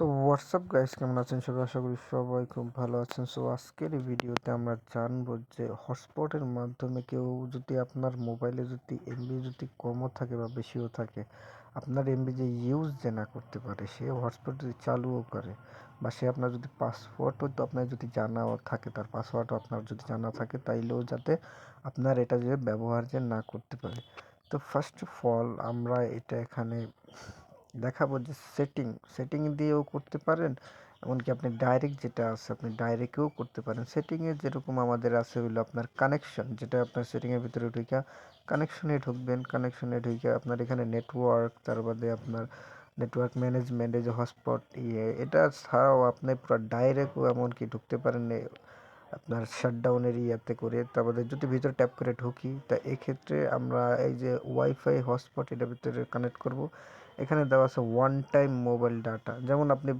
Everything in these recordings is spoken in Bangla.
সো হোয়াটসঅ্যাপ গাইস কেমন আছেন সবাই? আশা করি সবাই খুব ভালো আছেন। সো আজকের এই ভিডিওতে আমরা জানব যে হটস্পটের মাধ্যমে কেউ যদি আপনার মোবাইলে যদি এমবি যদি কমও থাকে বা বেশিও থাকে, আপনার এমবি যে ইউজ যে না করতে পারে, সে হটস্পট যদি চালুও করে বা সে আপনার যদি পাসওয়ার্ডও তো আপনার যদি জানাও থাকে, তার পাসওয়ার্ডও আপনার যদি জানা থাকে, তাইলেও যাতে আপনার এটা যে ব্যবহার যে না করতে পারে। তো ফার্স্ট অফ অল আমরা এটা এখানে দেখাবো যে সেটিং সেটিং দিয়েও করতে পারেন, এমনকি আপনি ডাইরেক্ট যেটা আছে আপনি ডাইরেক্টেও করতে পারেন। সেটিংয়ে যেরকম আমাদের আছে হলো আপনার কানেকশন যেটা আপনার সেটিংয়ের ভিতরে ঢুকে কানেকশনে ঢুকবেন কানেকশনে ঢুকে আপনার এখানে নেটওয়ার্ক তার বাদে আপনার নেটওয়ার্ক ম্যানেজমেন্ট এই যে হটস্পট ইয়ে এটা ছাড়াও আপনি পুরো ডাইরেক্টও এমনকি ঢুকতে পারেন আপনার শাটডাউনের ইয়াতে করে তারপরে যদি ভিতরে ট্যাপ করে ঢুকি, তা এক্ষেত্রে আমরা এই যে ওয়াইফাই হটস্পট এটার ভিতরে কানেক্ট করব। এখানে দেওয়া আছে ওয়ান টাইম মোবাইল ডাটা যেমন আপনি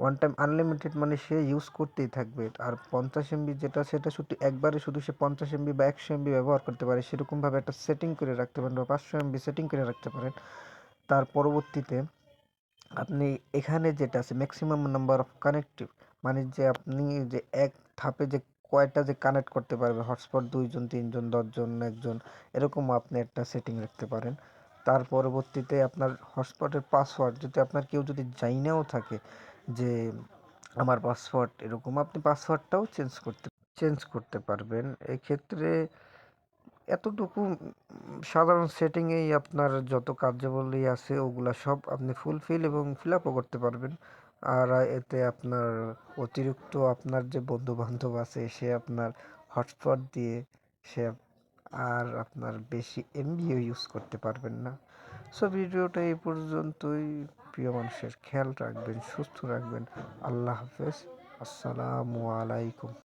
ওয়ান টাইম আনলিমিটেড মানে সে ইউজ করতেই থাকবে। আর পঞ্চাশ এমবি যেটা, সেটা শুধু একবারে শুধু সে পঞ্চাশ এমবি বা একশো এমবি ব্যবহার করতে পারে। সেরকমভাবে একটা সেটিং করে রাখতে পারেন বা পাঁচশো এমবি সেটিং করে রাখতে পারেন। তার পরবর্তীতে আপনি এখানে যেটা আছে ম্যাক্সিমাম নাম্বার অফ কানেক্টিভ মানে যে আপনি যে এক ধাপে যে কয়টা যে কানেক্ট করতে পারবে হটস্পট দুইজন, তিনজন, দশজন, একজন, এরকম আপনি একটা সেটিং রাখতে পারেন। তার পরবর্তীতে আপনার হটস্পটের পাসওয়ার্ড যদি আপনার কেউ যদি জাইনাও থাকে যে আমার পাসওয়ার্ড এরকম, আপনি পাসওয়ার্ডটাও চেঞ্জ করতে চেঞ্জ করতে পারবেন। এক্ষেত্রে এতটুকু সাধারণ সেটিংয়েই আপনার যত কার্যাবলী আছে, ওগুলা সব আপনি ফুলফিল এবং ফিল আপও করতে পারবেন। আর এতে আপনার অতিরিক্ত আপনার যে বন্ধু বান্ধব আছে, সে আপনার হটস্পট দিয়ে সে আর আপনার বেশি এমবিও ইউজ করতে পারবেন না। সো ভিডিওটা এই পর্যন্তই। প্রিয় মানুষের খেয়াল রাখবেন, সুস্থ রাখবেন। আল্লাহ হাফেজ। আসসালামু আলাইকুম।